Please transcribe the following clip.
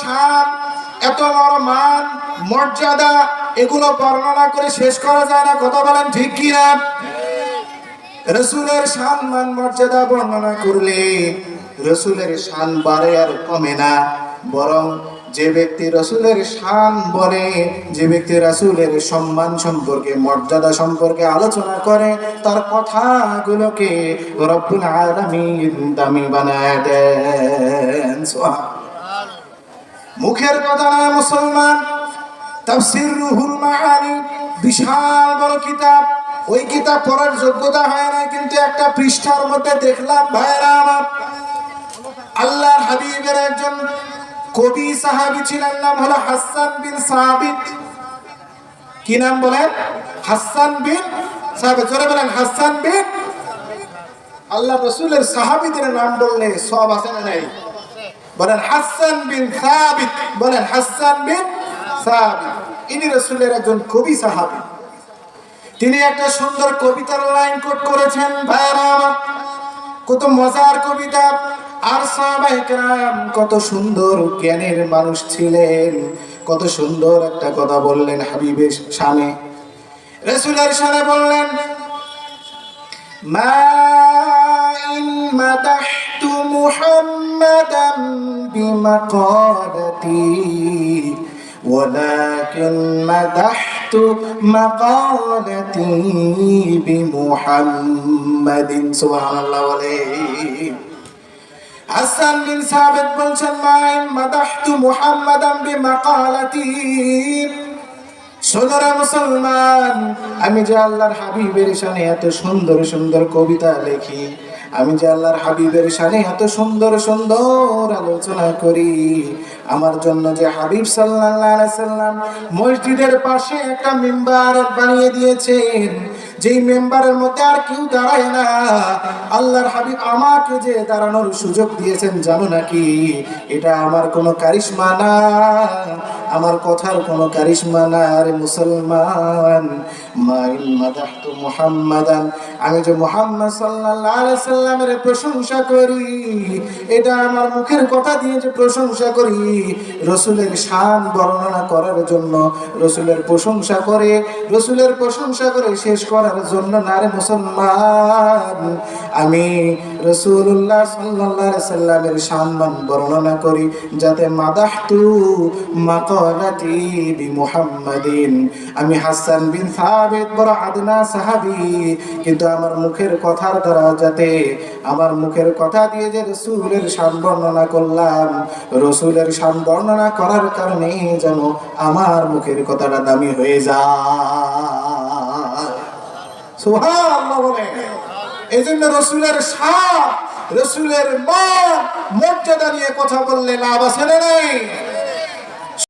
শান এত বড় মান, মর্যাদা, এগুলো বর্ণনা করে শেষ করা যায় না। কথা বলেন ঠিক কি না রসুলের শান, মান, মর্যাদা বর্ণনা করলে রসুলের শান বাড়ে আর কমে না। বরং যে ব্যক্তি রসুলের শান বলে, যে ব্যক্তি রসুলের সম্মান সম্পর্কে, মর্যাদা সম্পর্কে আলোচনা করে, তার কথাগুলোকে রব্বুল আলামিন দামি বানায় দেন। সুবহান। মুখের কথা নয় মুসলমান তাফসির রুহুল মাআনি, বিশাল বড় কিতাব। ওই কিতাব পড়ার যোগ্যতা হয় না কিন্তু একটা পৃষ্ঠার মধ্যে দেখলাম, ভাইরা আমার, আল্লাহর হাবিবের একজন কবি সাহাবী ছিলেন, নাম হলো হাসান বিন সাবিত। কি নাম বলেন? হাসান বিন সাবিত। জোরে বলেন, হাসান বিন। আল্লাহ রসুলের সাহাবীদের নাম বললে সব আছে না নাই? বলেন হাসান বিন সাবিত বলেন হাসান বিন সাবিত ইনি রসুলের একজন কবি সাহাবী তিনি একটা সুন্দর কবিতার লাইন কোট করেছেন ভাইরা আমার কত মজার কবিতা আর সাহাবায়ে কেরাম কত সুন্দর জ্ঞানের মানুষ ছিলেন কত সুন্দর একটা কথা বললেন হাবিবের শানে রসুলের শানে বললেন ما إن مدحت بمقالتي ولكن مدحت مقالتي بمحمد سبحان الله عليه হাসান বিন সাবিত বলছেন মাইন মাদাহতু মুহাম্মাদান বিমাকালাতি সোনারা মুসলমান আমি যে আল্লাহর হাবিবের শানে এত সুন্দর সুন্দর কবিতা লিখি আমি যে আল্লাহর হাবিবের শানে এত সুন্দর সুন্দর আলোচনা করি, আমার জন্য যে হাবিব সাল্লাহ সাল্লাম মসজিদের পাশে একটা মেম্বার বানিয়ে দিয়েছেন যেই মেম্বারের মধ্যে আর কেউ দাঁড়ায় না, আল্লাহর হাবিব আমাকে যে দাঁড়ানোর সুযোগ দিয়েছেন, জানো নাকি? এটা আমার কোনো কারিশমা না, আমার কথার কোনো কারিশমা না। আরে মুসলমান মুহাম্মাদান। আমি যে মুহাম্মদ সাল্লাল্লাহু সাল্লামের প্রশংসা করি এটা আমার মুখের কথা দিয়ে যে প্রশংসা করি, রসুলের শান বর্ণনা করার জন্য, রসুলের প্রশংসা করে, রসুলের প্রশংসা করে শেষ করার জন্য নারে মুসলমান। আমি রসুল্লাহ আলাইহি সাল্লামের সম্মান বর্ণনা করি, যাতে মাদাহতু মাকালাতি বি মুহাম্মাদিন আমি হাসান বিন সাবিত বড় আদনা সাহাবি, কিন্তু আমার মুখের কথার দ্বারা যাতে, আমার মুখের কথা দিয়ে যে রসুলের শান বর্ণনা করলাম। রসুলের শান বর্ণনা করার কারণে যেন আমার মুখের কথাটা দামি হয়ে যায়। সুবহানাল্লাহ বলে। এই জন্য রসুলের সাপ রসুলের মা মর্যাদা নিয়ে কথা বললে লাভ আছে না নাই?